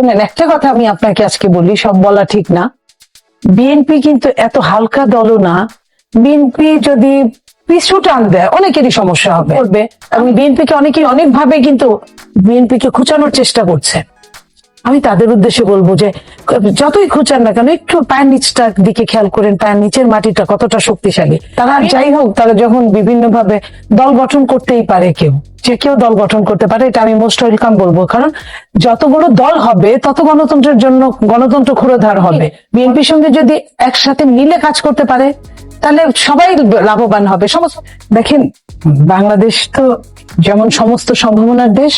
শুনেন একটা কথা আমি আপনাকে আজকে বলি সব বলা ঠিক না। বিএনপি কিন্তু এত হালকা দলও না। বিএনপি যদি পিছু টান দেয় অনেকেরই সমস্যা হবে। আমি বিএনপিকে বিএনপি কে অনেকেই অনেকভাবে কিন্তু বিএনপিকে খুঁচানোর চেষ্টা করছে। আমি তাদের উদ্দেশ্যে বলব যে যতই খুঁচান না কেন একটু পায়ের নিচটার দিকে খেয়াল করেন পায়ের নিচের মাটিটা কতটা শক্তিশালী। তারা যাই হোক তারা যখন বিভিন্ন ভাবে দল গঠন করতেই পারে কেউ যে কেউ দল গঠন করতে পারে এটা আমি মোস্ট ওয়েলকাম বলব। কারণ যত বড় দল হবে তত গণতন্ত্রের জন্য গণতন্ত্র ক্ষুরোধার হবে। বিএনপির সঙ্গে যদি একসাথে মিলে কাজ করতে পারে তাহলে সবাই লাভবান হবে। সমস্ত দেখেন বাংলাদেশ তো যেমন সমস্ত সম্ভাবনার দেশ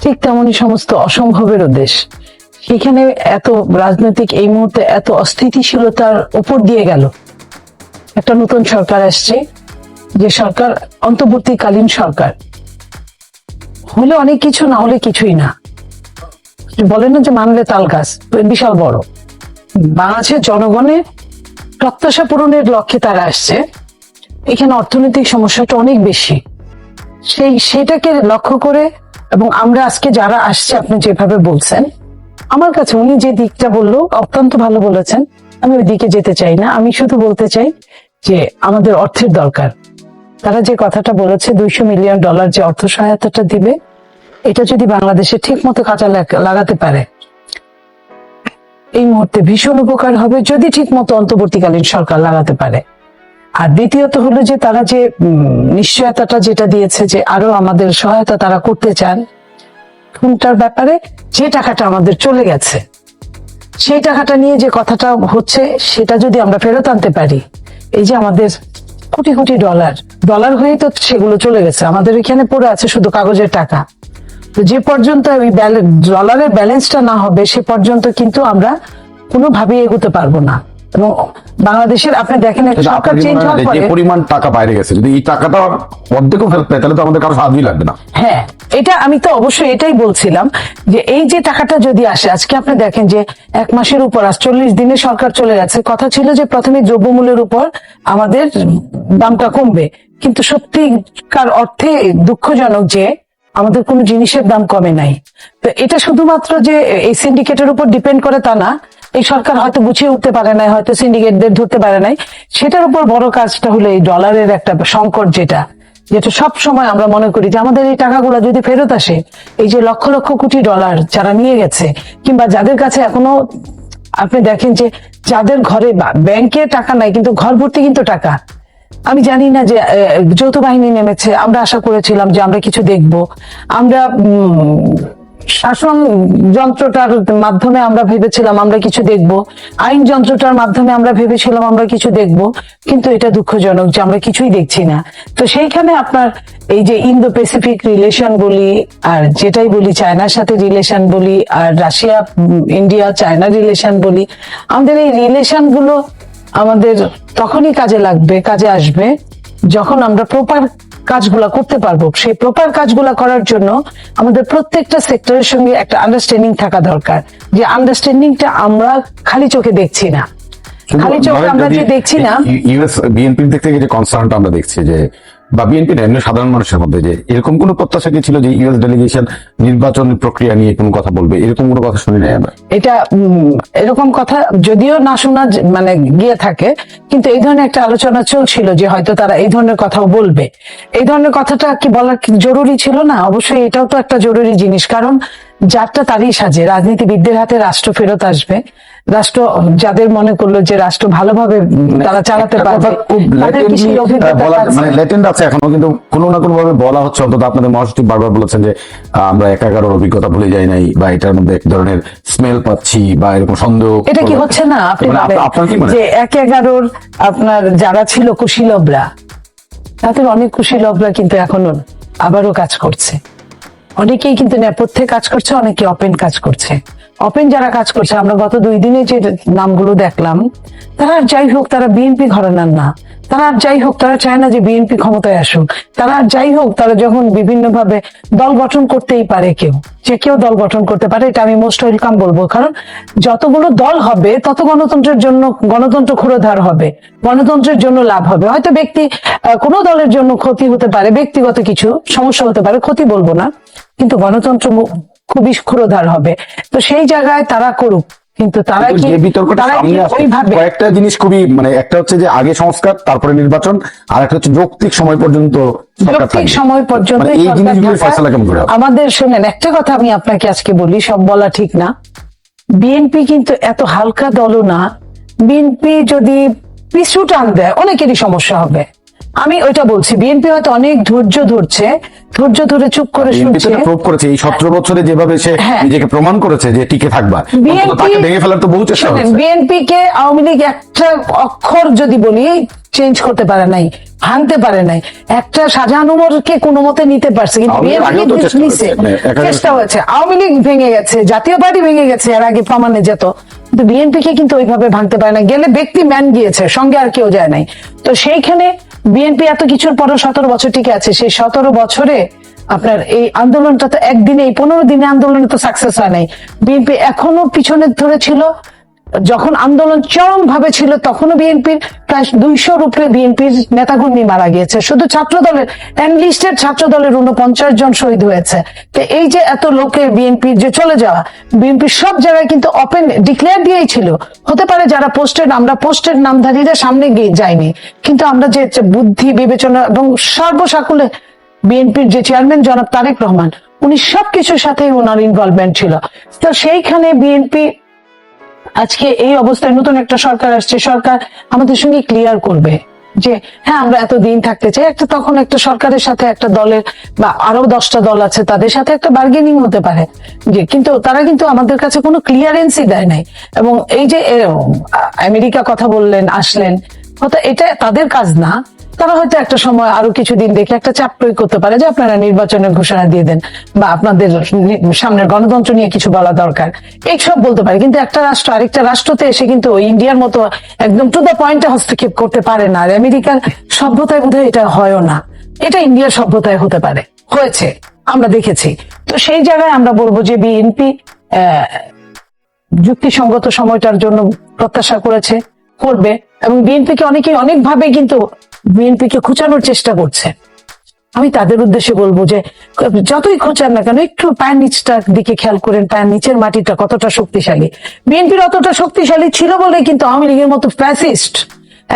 ঠিক তেমনই সমস্ত অসম্ভবেরও দেশ। সেখানে এত রাজনৈতিক, এই মুহূর্তে এত অস্থিতিশীলতার উপর দিয়ে গেল। একটা নতুন সরকার আসছে যে সরকার অন্তর্বর্তীকালীন সরকার। হলে অনেক কিছু, না হলে কিছুই না। বলেন না যে মানলে তাল গাছ, বিশাল বড়। বাংলাদেশের জনগণের প্রত্যাশা পূরণের লক্ষ্যে তারা আসছে। এখানে অর্থনৈতিক সমস্যাটা অনেক বেশি। সেই, সেটাকে লক্ষ্য করে এবং আমরা আজকে যারা আসছে, আপনি যেভাবে বলছেন, আমার কাছে উনি যে দিকটা বলল অত্যন্ত ভালো বলেছেন। আমি ওই দিকে যেতে চাই না। আমি শুধু বলতে চাই যে আমাদের অর্থের দরকার। তারা যে কথাটা বলেছে, দুইশো মিলিয়ন ডলার যে অর্থ সহায়তাটা দিবে, এটা যদি বাংলাদেশে ঠিক মতো কাজে লাগাতে পারে, এই মুহূর্তে ভীষণ উপকার হবে। যদি ঠিক মতো অন্তর্বর্তীকালীন সরকার লাগাতে পারে আর দ্বিতীয়ত হলো যে তারা যে নিশ্চয়তাটা যেটা দিয়েছে যে আরও আমাদের সহায়তা তারা করতে চান, কোনটার ব্যাপারে? যে টাকাটা আমাদের চলে গেছে। সেই টাকাটা নিয়ে যে কথাটা হচ্ছে, সেটা যদি আমরা ফেরত আনতে পারি, এই যে আমাদের কোটি কোটি ডলার ডলার হয়েই তো সেগুলো চলে গেছে। আমাদের এখানে পড়ে আছে শুধু কাগজের টাকা। তো যে পর্যন্ত ওই ডলারের ব্যালেন্সটা না হবে, সে পর্যন্ত কিন্তু আমরা কোনোভাবেই এগোতে পারব না। এবং বাংলাদেশের আপনি দেখেন সরকার চেঞ্জ হওয়ার হয় যে পরিমাণ টাকা বাইরে গেছে যদি এই টাকাটা অর্ধেকও ফেরত পায় তাহলে তো আমাদের কারও লাগবে না। হ্যাঁ এটা আমি তো অবশ্যই এটাই বলছিলাম যে এই যে টাকাটা যদি আসে আজকে আপনি দেখেন যে এক মাসের উপর আজ চল্লিশ দিনে সরকার চলে গেছে। কথা ছিল যে প্রথমে দ্রব্যমূল্যের উপর আমাদের দামটা কমবে। কিন্তু সত্যিকার অর্থে দুঃখজনক যে আমাদের কোনো জিনিসের দাম কমে নাই। তো এটা শুধুমাত্র যে এই সিন্ডিকেটের উপর ডিপেন্ড করে তা না এই সরকার হয়তো গুছিয়ে উঠতে পারে নাই, হয়তো সিন্ডিকেটদের ধরতে পারে নাই। সেটার উপর বড় কাজটা হলো এই ডলারের একটা সংকট যেটা যেটা সব সময় আমরা মনে করি যে আমাদের এই টাকাগুলো যদি ফেরত আসে, এই যে লক্ষ লক্ষ কোটি ডলার যারা নিয়ে গেছে, কিংবা যাদের কাছে এখনও আপনি দেখেন যে যাদের ঘরে ব্যাংকে টাকা নাই, কিন্তু ঘর ভর্তি কিন্তু টাকা। আমি জানি না যে যৌথ বাহিনী নেমেছে, আমরা আশা করেছিলাম যে আমরা কিছু দেখব। আমরা শাসন যন্ত্রটার মাধ্যমে আমরা ভেবেছিলাম আমরা কিছু দেখব। আইন যন্ত্রটার মাধ্যমে আমরা ভেবেছিলাম আমরা কিছু দেখব। কিন্তু এটা দুঃখজনক যে আমরা কিছুই দেখছি না। তো সেইখানে আপনার এই যে ইন্দো প্যাসিফিক রিলেশন বলি, আর যেটাই বলি, চায়নার সাথে রিলেশন বলি, আর রাশিয়া, ইন্ডিয়া, চায়না রিলেশন বলি, আমাদের এই রিলেশনগুলো আমাদের তখনই কাজে লাগবে, কাজে আসবে যখন আমরা প্রপার কাজগুলা করতে পারব। সেই প্রপার কাজগুলা করার জন্য আমাদের প্রত্যেকটা সেক্টরের সঙ্গে একটা আন্ডারস্ট্যান্ডিং থাকা দরকার। যে আন্ডারস্ট্যান্ডিংটা আমরা খালি চোখে দেখছি না। খালি চোখে আমরা যে দেখছি না ইউএস বিএনপি থেকে যে কনসার্নটা আমরা দেখছি যে বা বিএনপি না, এমনি সাধারণ মানুষের মধ্যে যে এরকম কোনো প্রত্যাশা কি ছিল যে ইউএস ডেলিগেশন নির্বাচন প্রক্রিয়া নিয়ে কোনো কথা বলবে? এরকম কোনো কথা শুনি নাই আমরা। এটা এরকম কথা যদিও না শোনা মানে গিয়ে থাকে, কিন্তু এই ধরনের একটা আলোচনা চলছিল যে হয়তো তারা এই ধরনের কথাও বলবে। এই ধরনের কথাটা কি বলা জরুরি ছিল না? অবশ্যই এটাও তো একটা জরুরি জিনিস। কারণ যারটা তারই সাজে। রাজনীতিবিদদের হাতে রাষ্ট্র ফেরত আসবে। রাষ্ট্র যাদের মনে করল যে রাষ্ট্র ভালোভাবে তারা চালাতে পারবে আছে? মানে লেটেন্ট আছে এখনও কিন্তু কোনো না কোনো ভাবে বলা হচ্ছে। অন্তত আপনাদের মহাসচিব বারবার বলেছেন যে আমরা একা একার অভিজ্ঞতা ভুলে যাই নাই বা এটার মধ্যে এক ধরনের স্মেল পাচ্ছি বা এরকম সন্দেহ এটা কি হচ্ছে না? আপনি মানে যে হয়? এক এগারোর আপনার যারা ছিল কুশীলবরা তাদের অনেক কুশীলবরা কিন্তু এখনও আবারও কাজ করছে। অনেকেই কিন্তু নেপথ্যে কাজ করছে, অনেকে অপেন কাজ করছে। অপেন যারা কাজ করছে, আমরা গত দুই দিনে যে নামগুলো দেখলাম, তারা যাই হোক, তারা বিএনপি ঘরানার না। তারা যাই হোক, তারা চায় না যে বিএনপি ক্ষমতায় আসুক। তারা যাই হোক, তারা যখন বিভিন্ন ভাবে দল গঠন করতেই পারে কেউ, যে কেউ দল গঠন করতে পারে, এটা আমি মোস্ট ওয়েলকাম বলব। কারণ যতগুলো দল হবে, তত গণতন্ত্রের জন্য, গণতন্ত্র ক্ষুরোধার হবে, গণতন্ত্রের জন্য লাভ হবে। হয়তো ব্যক্তি কোনো দলের জন্য ক্ষতি হতে পারে, ব্যক্তিগত কিছু সমস্যা হতে পারে, ক্ষতি বলব না। কিন্তু গণতন্ত্র খুবই ক্ষুরোধার হবে। তো সেই জায়গায় তারা করুক। কিন্তু তারা কি যে বিতর্কটা সামনে আসছে কয়েকটা জিনিস খুবই মানে একটা হচ্ছে যে আগে সংস্কার তারপরে নির্বাচন আর একটা হচ্ছে যৌক্তিক সময় পর্যন্ত যৌক্তিক সময় পর্যন্ত মানে এই জিনিসগুলো ফয়সালা কেমন করে আমাদের শুনেন একটা কথা আমি আপনাকে আজকে বলি সব বলা ঠিক না। বিএনপি কিন্তু এত হালকা দলও না বিএনপি যদি পিছু টান দেয় অনেকেরই সমস্যা হবে। আমি ওইটা বলছি বিএনপি হয়তো অনেক ধৈর্য ধরছে ধৈর্য ধরে চুপ করে বিএনপি শুনছে। প্রুভ করেছে এই সতেরো বছরে যেভাবে সে হ্যাঁ। নিজেকে প্রমাণ করেছে যে টিকে থাকবা তাকে ভেঙে ফেলার তো বহু চেষ্টা বিএনপি কে আওয়ামী লীগ একটা অক্ষর যদি বলি চেঞ্জ করতে পারে নাই ভাঙতে পারে নাই। একটা শাহজাহানুমরকে কোনো মতে নিতে পারছে কিন্তু বিএনপি মানে চেষ্টা হয়েছে। আওয়ামী লীগ ভেঙে গেছে জাতীয় পার্টি ভেঙে গেছে এর আগে প্রমাণে যেত। কিন্তু বিএনপি কে কিন্তু ওইভাবে ভাঙতে পারে না গেলে ব্যক্তি ম্যান গিয়েছে সঙ্গে আর কেউ যায় নাই। তো সেইখানে বিএনপি এত কিছুর পরও সতেরো বছর টিকে আছে। সেই সতেরো বছরে আপনার এই আন্দোলনটা তো একদিনে এই পনেরো দিনে আন্দোলনে তো সাকসেস হয় নাই। বিএনপি এখনও পিছনে ধরেছিল যখন আন্দোলন চরম ভাবে ছিল, তখনও বিএনপির প্রায় দুইশোর উপরে বিএনপির নেতাকর্মী মারা গিয়েছে। শুধু ছাত্র দলের এনলিস্টেড ছাত্র দলের উনপঞ্চাশ জন শহীদ হয়েছে। তো এই যে এত লোকের বিএনপির যে চলে যাওয়া, বিএনপির সব জায়গায় কিন্তু ওপেন ডিক্লেয়ার দিয়েই ছিল। হতে পারে যারা পোস্টেড আমরা পোস্টেড নামধারীরা সামনে গিয়ে যায়নি কিন্তু আমরা যে বুদ্ধি, বিবেচনা এবং সর্বসাকুলে বিএনপির যে চেয়ারম্যান জনাব তারেক রহমান, উনি সবকিছুর সাথে ওনার ইনভলভমেন্ট ছিল। তো সেইখানে বিএনপি আজকে এই অবস্থায় নতুন একটা সরকার আসছে, সরকার আমাদের সঙ্গে ক্লিয়ার করবে যে হ্যাঁ আমরা এত দিন থাকতে চাই। একটা তখন একটা সরকারের সাথে একটা দলের বা আরও দশটা দল আছে, তাদের সাথে একটা বার্গেনিং হতে পারে। যে, কিন্তু তারা কিন্তু আমাদের কাছে কোনো ক্লিয়ারেন্সই দেয় নাই। এবং এই যে আমেরিকা কথা বললেন, আসলেন এটা তাদের কাজ না। তারা হয়তো একটা সময় আরও কিছুদিন দেখে একটা চাপ প্রয়োগ করতে পারে যে আপনারা নির্বাচনের ঘোষণা দিয়ে দেন বা আপনাদের সামনের গণতন্ত্র নিয়ে কিছু বলা দরকার। এইসব বলতে পারে, কিন্তু একটা রাষ্ট্র, আরেকটা রাষ্ট্রতে এসে কিন্তু ইন্ডিয়ার মতো একদম টু দ্য পয়েন্টে হস্তক্ষেপ করতে পারে না। আর আমেরিকার সভ্যতায় বোধহয় এটা হয়ও না। এটা ইন্ডিয়ার সভ্যতায় হতে পারে। হয়েছে, আমরা দেখেছি। তো সেই জায়গায় আমরা বলব যে বিএনপি যুক্তিসঙ্গত সময়টার জন্য প্রত্যাশা করেছে, করবে। এবং বিএনপিকে অনেকে অনেকভাবে কিন্তু বিএনপিকে খুঁচানোর চেষ্টা করছে। আমি তাদের উদ্দেশ্যে বলব যে, যতই খোঁচান না কেন, একটু পায়ের নিচটার দিকে খেয়াল করেন, পায়ের নিচের মাটিটা কতটা শক্তিশালী। বিএনপির অতটা শক্তিশালী ছিল বলে কিন্তু আওয়ামী লীগের মতো ফ্যাসিস্ট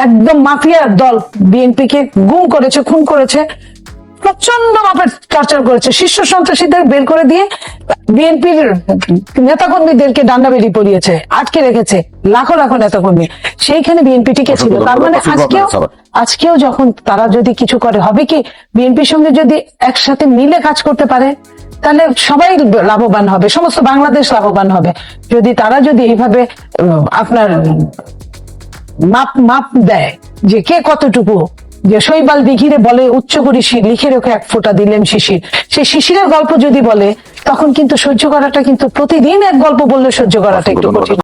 একদম মাফিয়ার দল বিএনপিকে গুম করেছে, খুন করেছে। প্রচণ্ড মাপের টর্চার করেছে। শীর্ষ সন্ত্রাসীদের বের করে দিয়ে বিএনপির নেতাকর্মীদেরকে ডান্ডা বেরি পরিয়েছে আটকে রেখেছে লাখো লাখো নেতাকর্মী। সেইখানে বিএনপি টিকে ছিল। তার মানে আজকেও আজকেও যখন তারা যদি কিছু করে হবে কি বিএনপির সঙ্গে যদি একসাথে মিলে কাজ করতে পারে তাহলে সবাই লাভবান হবে সমস্ত বাংলাদেশ লাভবান হবে। যদি তারা যদি এইভাবে আপনার মাপ মাপ দেয় যে কে কতটুকু যে শৈবাল দিঘিরে বলে, উচ্চ করি শির লিখে রেখে এক ফোঁটা দিলেন শিশির। সেই শিশিরের গল্প যদি বলে, তখন কিন্তু সহ্য করাটা কিন্তু প্রতিদিন এক গল্প বললে সহ্য করাটা একটু কঠিন।